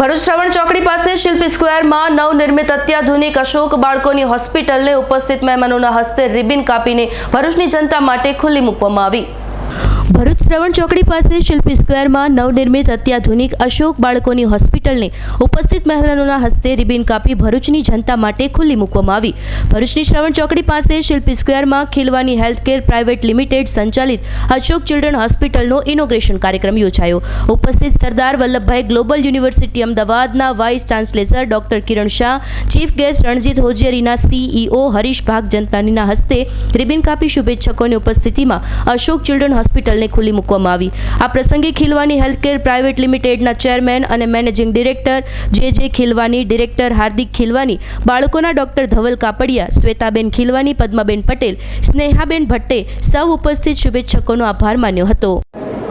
ભરૂચ શ્રવણ ચોકડી પાસે શિલ્પી સ્ક્વેરમાં નવનિર્મિત અત્યાધુનિક અશોક બાળકોની હોસ્પિટલને ઉપસ્થિત મહેમાનોના હસ્તે રિબિન કાપીને ભરૂચની જનતા માટે ખુલ્લી મૂકવામાં આવી. ભરૂચ શ્રવણ ચોકડી પાસે શિલ્પી સ્ક્વેરમાં નવનિર્મિત અત્યાધુનિક અશોક બાળકોની હોસ્પિટલને ઉપસ્થિત મહેમાનોના હસ્તે રિબિન કાપી ભરૂચની જનતા માટે ખુલ્લી મૂકવામાં આવી. ભરૂચની શ્રવણ ચોકડી પાસે શિલ્પી સ્ક્વેરમાં ખીલવાની હેલ્થકેર પ્રાઇવેટ લિમિટેડ સંચાલિત અશોક ચિલ્ડ્રન હોસ્પિટલનો ઇનોગ્રેશન કાર્યક્રમ યોજાયો. ઉપસ્થિત સરદાર વલ્લભભાઈ ગ્લોબલ યુનિવર્સિટી અમદાવાદના vice chancellor doctor Kiran Shah, chief guest Ranjit હોજિયરીના CEO Harish ભાગ જનતાનીના હસ્તે રિબિન કાપી શુભેચ્છકોની ઉપસ્થિતિમાં અશોક ચિલ્ડ્રન હોસ્પિટલને ખુલ્લી મૂકવામાં આવી. આ પ્રસંગે ખીલવાની હેલ્થકેર પ્રાઇવેટ લિમિટેડના ચેરમેન અને managing director J J Khilwani, director Hardik Khilwani, બાળકોના ડોક્ટર ધવલ કાપડિયા, શ્વેતાબેન ખીલવાની, પદ્માબેન પટેલ, સ્નેહાબેન ભટ્ટે સૌ ઉપસ્થિત શુભેચ્છકોનો આભાર માન્યો હતો.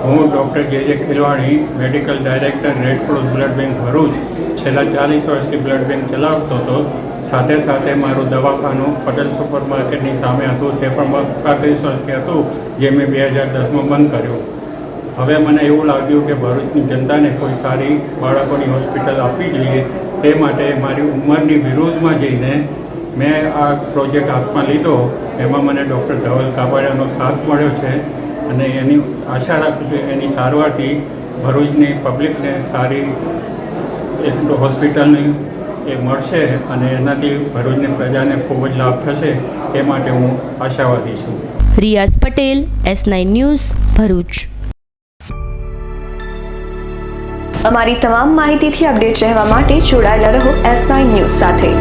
હું doctor J J Khilwani, medical director, red cross blood bank Bharuch છેલ્લા ચાલીસ વર્ષથી બ્લડ બેંક ચલાવતો હતો. સાથે સાથે મારું દવાખાનું પટેલ સુપર માર્કેટની સામે હતું. તે પણ પાંત્રીસ વર્ષથી હતું, જે મેં બે હજાર દસમાં બંધ કર્યું. હવે મને એવું લાગ્યું કે ભરૂચની જનતાને કોઈ સારી બાળકોની હોસ્પિટલ આપવી જોઈએ. તે માટે મારી ઉંમરની વિરોધમાં જઈને મેં આ પ્રોજેક્ટ હાથમાં લીધો. એમાં મને ડૉક્ટર ધવલ કાપડિયાનો સાથ મળ્યો છે. અને એની આશા રાખું છું એની સારવારથી ભરૂચની પબ્લિકને સારી એક હોસ્પિટલની એ મળશે અને એનાથી ભરૂચની પ્રજાને ખૂબ જ લાભ થશે એ માટે હું આશાવાદી છું. Riyaz Patel S nine news Bharuch. અમારી તમામ માહિતીથી અપડેટ રહેવા માટે જોડાયેલા રહો એસ નાઇન ન્યૂઝ સાથે.